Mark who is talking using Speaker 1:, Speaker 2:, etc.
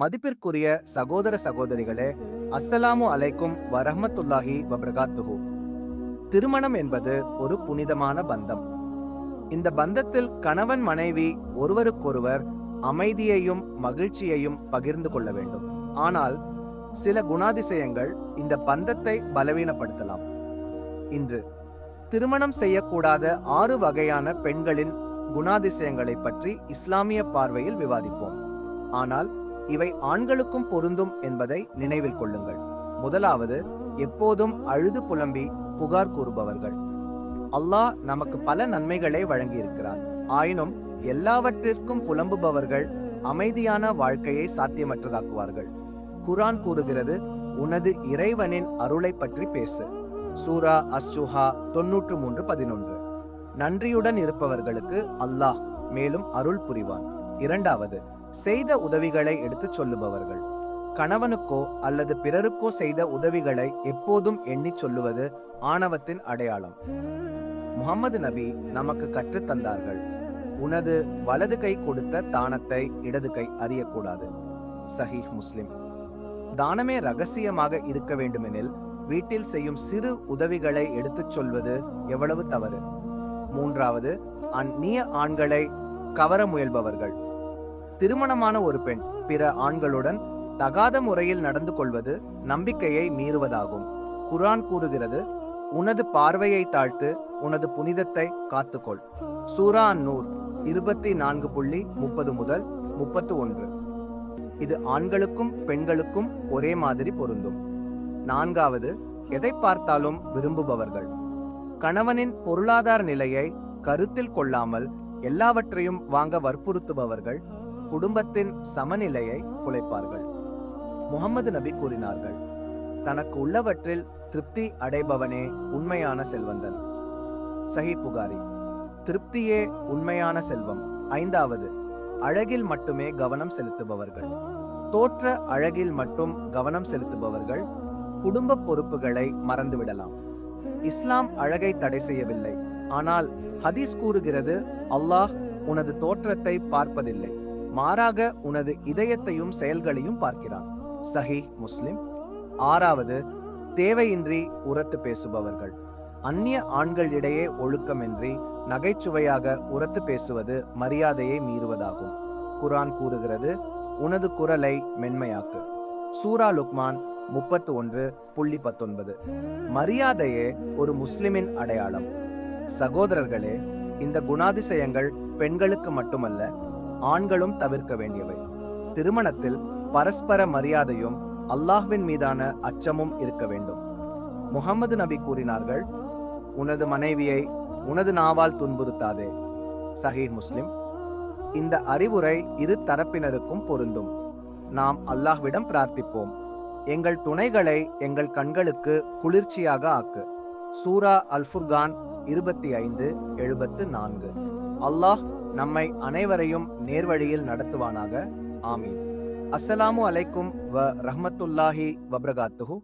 Speaker 1: மதிப்பிற்குரிய சகோதர சகோதரிகளே அஸ்ஸலாமு அலைக்கும் வரஹமத்துல்லாஹி வபரகாத்துஹு. திருமணம் என்பது ஒரு புனிதமான பந்தம். இந்த பந்தத்தில் கணவன் மனைவி ஒருவருக்கொருவர் அமைதியையும் மகிழ்ச்சியையும் பகிர்ந்து கொள்ள வேண்டும். ஆனால் சில குணாதிசயங்கள் இந்த பந்தத்தை பலவீனப்படுத்தலாம். இன்று திருமணம் செய்யக்கூடாத ஆறு வகையான பெண்களின் குணாதிசயங்களை பற்றி இஸ்லாமிய பார்வையில் விவாதிப்போம். ஆனால் இவை ஆண்களுக்கும் பொருந்தும் என்பதை நினைவில் கொள்ளுங்கள். முதலாவது எப்போதும் அழுது புலம்பி புகார் கூறுபவர்கள். அல்லாஹ் நமக்கு பல நன்மைகளை வழங்கியிருக்கிறார். ஆயினும் எல்லாவற்றிற்கும் புலம்புபவர்கள் அமைதியான வாழ்க்கையை சாத்தியமற்றதாக்குவார்கள். குரான் கூறுகிறது உனது இறைவனின் அருளை பற்றி பேசு. சூரா அஸ்ஜுஹா தொன்னூற்று மூன்று பதினொன்று. நன்றியுடன் இருப்பவர்களுக்கு அல்லாஹ் மேலும் அருள் புரிவான். இரண்டாவது செய்த உதவிகளை எடுத்துச் சொல்லுபவர்கள். கணவனுக்கோ அல்லது பிறருக்கோ செய்த உதவிகளை எப்போதும் எண்ணிச் சொல்லுவது ஆணவத்தின் அடையாளம். முகமது நபி நமக்கு கற்றுத் தந்தார்கள். உனது வலது கை கொடுத்த தானத்தை இடது கை அறியக்கூடாது. சஹீஹ் முஸ்லிம். தானமே ரகசியமாக இருக்க வேண்டுமெனில் வீட்டில் செய்யும் சிறு உதவிகளை எடுத்துச் சொல்வது எவ்வளவு தவறு? மூன்றாவது அந்நிய ஆண்களை கவர முயல்பவர்கள். திருமணமான ஒரு பெண் பிற ஆண்களுடன் தகாத முறையில் நடந்து கொள்வது நம்பிக்கையை மீறுவதாகும். குரான் கூறுகிறது உனது பார்வையை தாழ்த்து உனது புனிதத்தை காத்துக்கொள். சூரா நூர் இருபத்தி நான்கு புள்ளி முப்பது முதல் முப்பத்து ஒன்று. இது ஆண்களுக்கும் பெண்களுக்கும் ஒரே மாதிரி பொருந்தும். நான்காவது எதை பார்த்தாலும் விரும்புபவர்கள்? கணவனின் பொருளாதார நிலையை கருத்தில் கொள்ளாமல் எல்லாவற்றையும் வாங்க வற்புறுத்துபவர்கள் குடும்பத்தின் சமநிலையை குலைப்பார்கள். முகமது நபி கூறினார்கள் தனக்கு உள்ளவற்றில் திருப்தி அடைபவனே உண்மையான செல்வந்தன். சஹி புகாரி திருப்தியே உண்மையான செல்வம். ஐந்தாவது அழகில் மட்டுமே கவனம் செலுத்துபவர்கள். தோற்ற அழகில் மட்டும் கவனம் செலுத்துபவர்கள் குடும்ப பொறுப்புகளை மறந்துவிடலாம். இஸ்லாம் அழகை தடை செய்யவில்லை ஆனால் ஹதீஸ் கூறுகிறது அல்லாஹ் உனது தோற்றத்தை பார்ப்பதில்லை. மாறாக உனது இதயத்தையும் செயல்களையும் பார்க்கிறான். சஹி முஸ்லிம். ஆறாவது தேவையின்றி உரத்து பேசுபவர்கள். அந்நிய ஆண்கள் இடையே ஒழுக்கமின்றி நகைச்சுவையாக உரத்து பேசுவது மரியாதையை மீறுவதாகும். குரான் கூறுகிறது உனது குரலை மென்மையாக்கு. சூரா லுக்மான் முப்பத்து ஒன்று புள்ளி பத்தொன்பது. மரியாதையே ஒரு முஸ்லிமின் அடையாளம். சகோதரர்களே இந்த குணாதிசயங்கள் பெண்களுக்கு மட்டுமல்ல ஆண்களும் தவிர்க்க வேண்டியவை. திருமணத்தில் பரஸ்பர மரியாதையும் அல்லாஹ்வின் மீதான அச்சமும் இருக்க வேண்டும். முகமது நபி கூறினார்கள் உனது மனைவியை உனது நாவால் துன்புறுத்தாதே. சஹீஹ் முஸ்லிம் இந்த அறிவுரை இரு தரப்பினருக்கும் பொருந்தும். நாம் அல்லாஹ்விடம் பிரார்த்திப்போம். எங்கள் துணைகளை எங்கள் கண்களுக்கு குளிர்ச்சியாக ஆக்கு. சூரா அல்ஃபுர்கான் இருபத்தி ஐந்து எழுபத்து நான்கு. அல்லாஹ் நம்மை அனைவரையும் நேர்வழியில் நடத்துவானாக. ஆமீன். அஸ்ஸலாமு அலைக்கும் வ ரஹமத்துல்லாஹி வபரகாத்துஹு.